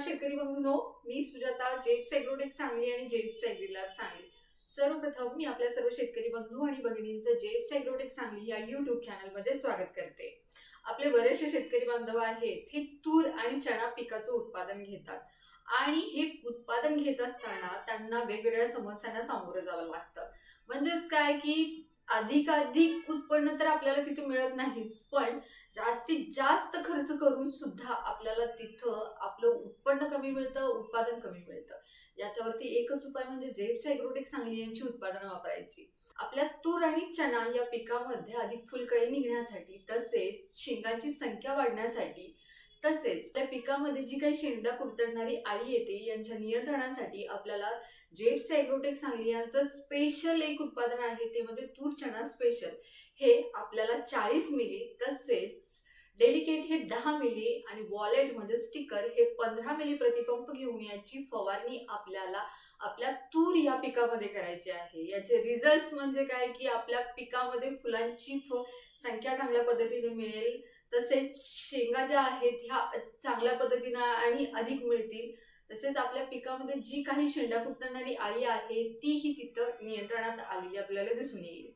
शेतकरी बंधूनो हो. मी सुजाता जेट्स एग्रोटेक सांगली आणि जेट्स ॲग्रीलॅब सांगली. सर्वप्रथम मी आपल्या सर्व शेतकरी बंधू आणि भगिनींचं जेट्स एग्रोटेक सांगली या युट्यूब चॅनलमध्ये स्वागत करते. आपले बरेचसे शेतकरी बांधव आहेत हे तूर आणि चणा पिकाचं उत्पादन घेतात. आणि हे उत्पादन घेत असताना त्यांना वेगवेगळ्या समस्यांना सामोरं जावं लागतं. म्हणजेच काय की अधिकाधिक उत्पन्न तर आपल्याला तिथे मिळत नाहीच पण जास्तीत जास्त खर्च करून सुद्धा आपल्याला तिथं आपलं उत्पन्न कमी मिळतं उत्पादन कमी मिळतं. याच्यावरती एकच उपाय म्हणजे जेप्स ॲग्रोटेक सांगली यांची उत्पादनं वापरायची. आपल्या तूर आणि चणा या पिकामध्ये अधिक फुलकळी निघण्यासाठी तसेच शेंगांची संख्या वाढण्यासाठी तसेच त्या पिकामध्ये जी काही शेंडा कुरतडणारी आळी येते यांच्या नियंत्रणासाठी आपल्याला जेप्स ॲग्रोटेक सांगली यांचं स्पेशल एक उत्पादन आहे ते म्हणजे तूर चणा स्पेशल हे आपल्याला चाळीस मिली तसेच डेलिकेट हे दहा मिली आणि वॉलेट म्हणजे स्टिकर हे पंधरा मिली प्रतिपंप घेऊन याची फवारणी आपल्याला आपल्या तूर या पिकामध्ये करायची आहे. याचे रिझल्ट म्हणजे काय? की आपल्या पिकामध्ये फुलांची संख्या चांगल्या पद्धतीने मिळेल. तसेच शेंगा ज्या आहेत ह्या चांगल्या पद्धतीनं आणि अधिक मिळतील. तसेच आपल्या पिकामध्ये जी काही शेंडा कुरतडणारी आळी आहे तीही तिथं नियंत्रणात आलेली आपल्याला दिसून येईल.